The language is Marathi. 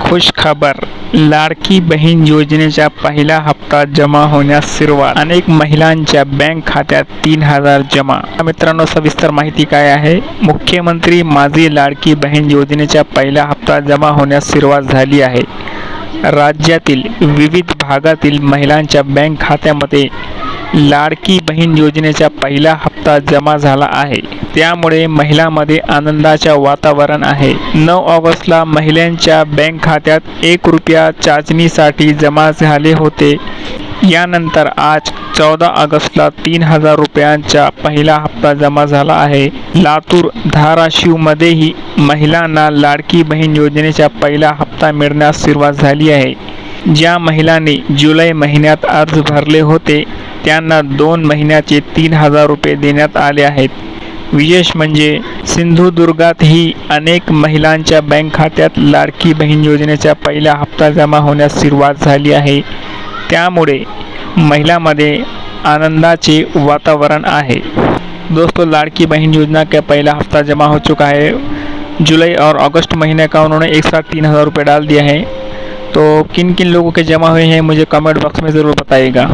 खुश खबर लाडकी बहीण योजनेचा पहिला हप्ता जमा होण्यास सुरुवात. अनेक महिलांच्या बँक खात्यात तीन हजार जमा. मित्रांनो सविस्तर माहिती काय आहे? मुख्यमंत्री माझी लाडकी बहीण योजनेचा पहिला हप्ता जमा होण्यास सुरुवात झाली आहे. राज्यातील विविध भागातील महिलांच्या बँक खात्यामध्ये लाडकी बहीण योजनेचा पहिला हप्ता जमा झाला आहे. त्यामुळे महिलांमध्ये आनंदाचे वातावरण आहे. नऊ ऑगस्टला महिलांच्या बँक खात्यात एक रुपया चाचणीसाठी जमा झाले होते. यानंतर आज चौदा ऑगस्टला तीन हजार रुपयांचा पहिला हप्ता जमा झाला आहे. लातूर धाराशिवमध्येही महिलांना लाडकी बहीण योजनेचा पहिला हप्ता मिळण्यास सुरुवात झाली आहे. ज्या महिलांनी जुलै महिन्यात अर्ज भरले होते त्यांना दोन महिन्याचे तीन हजार रुपये देण्यात आले आहेत. विशेष म्हणजे सिंधुदुर्गातही अनेक महिलांच्या बँक खात्यात लाडकी बहीण योजनेचा पहिला हप्ता जमा होण्यास सुरुवात झाली आहे. त्यामुळे महिलांमध्ये आनंदाचे वातावरण आहे. दोस्तों लाड़की बहन योजना का पहला हफ्ता जमा हो चुका है जुलाई और अगस्त महीने का उन्होंने एक साथ तीन हज़ार रुपये डाल दिया है. तो किन किन लोगों के जमा हुए हैं मुझे कमेंट बॉक्स में ज़रूर बताइएगा।